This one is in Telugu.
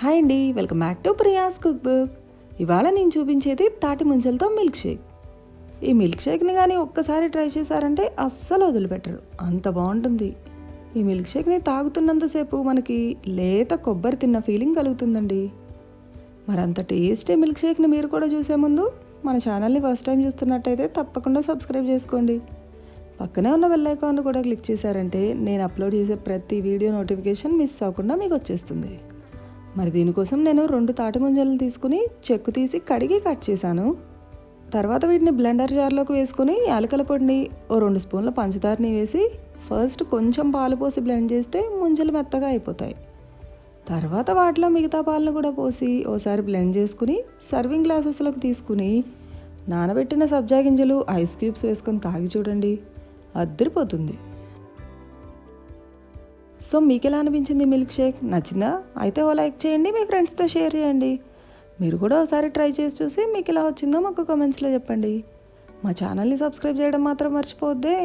హాయ్ అండి welcome back to Priya's cook book. ఇవాళ నేను చూపించేది తాటి ముంజలతో మిల్క్ షేక్. ఈ మిల్క్ షేక్ని కానీ ఒక్కసారి ట్రై చేశారంటే అస్సలు వదిలిపెట్టరు. అంత బాగుంటుంది. ఈ మిల్క్ షేక్ని తాగుతున్నంతసేపు మనకి లేత కొబ్బరి తిన్న ఫీలింగ్ కలుగుతుందండి. మరి అంత టేస్టీ మిల్క్ షేక్ని మీరు కూడా చూసే ముందు మన ఛానల్ని ఫస్ట్ టైం చూస్తున్నట్టయితే తప్పకుండా సబ్స్క్రైబ్ చేసుకోండి. పక్కనే ఉన్న బెల్ ఐకాన్ కూడా క్లిక్ చేశారంటే నేను అప్లోడ్ చేసే ప్రతి వీడియో నోటిఫికేషన్ మిస్ అవ్వకుండా మీకు వచ్చేస్తుంది. మరి దీనికోసం నేను రెండు తాటి ముంజలను తీసుకుని చెక్కు తీసి కడిగి కట్ చేశాను. తర్వాత వీటిని బ్లెండర్ జార్లోకి వేసుకుని యాలకల పొడిని ఓ రెండు స్పూన్ల పంచదారని వేసి ఫస్ట్ కొంచెం పాలు పోసి బ్లెండ్ చేస్తే ముంజలు మెత్తగా అయిపోతాయి. తర్వాత వాటిలో మిగతా పాలను కూడా పోసి ఓసారి బ్లెండ్ చేసుకుని సర్వింగ్ గ్లాసెస్లోకి తీసుకుని నానబెట్టిన సబ్జా గింజలు ఐస్ క్యూబ్స్ వేసుకొని తాగి చూడండి. అద్దరిపోతుంది. సో మీకు ఎలా అనిపించింది మిల్క్ షేక్? నచ్చిందా? అయితే ఓ లైక్ చేయండి మీ ఫ్రెండ్స్తో షేర్ చేయండి. మీరు కూడా ఒకసారి ట్రై చేసి చూసి మీకు ఎలా వచ్చిందో మాకు కామెంట్స్లో చెప్పండి. మా ఛానల్ని సబ్స్క్రైబ్ చేయడం మాత్రం మర్చిపోద్దే.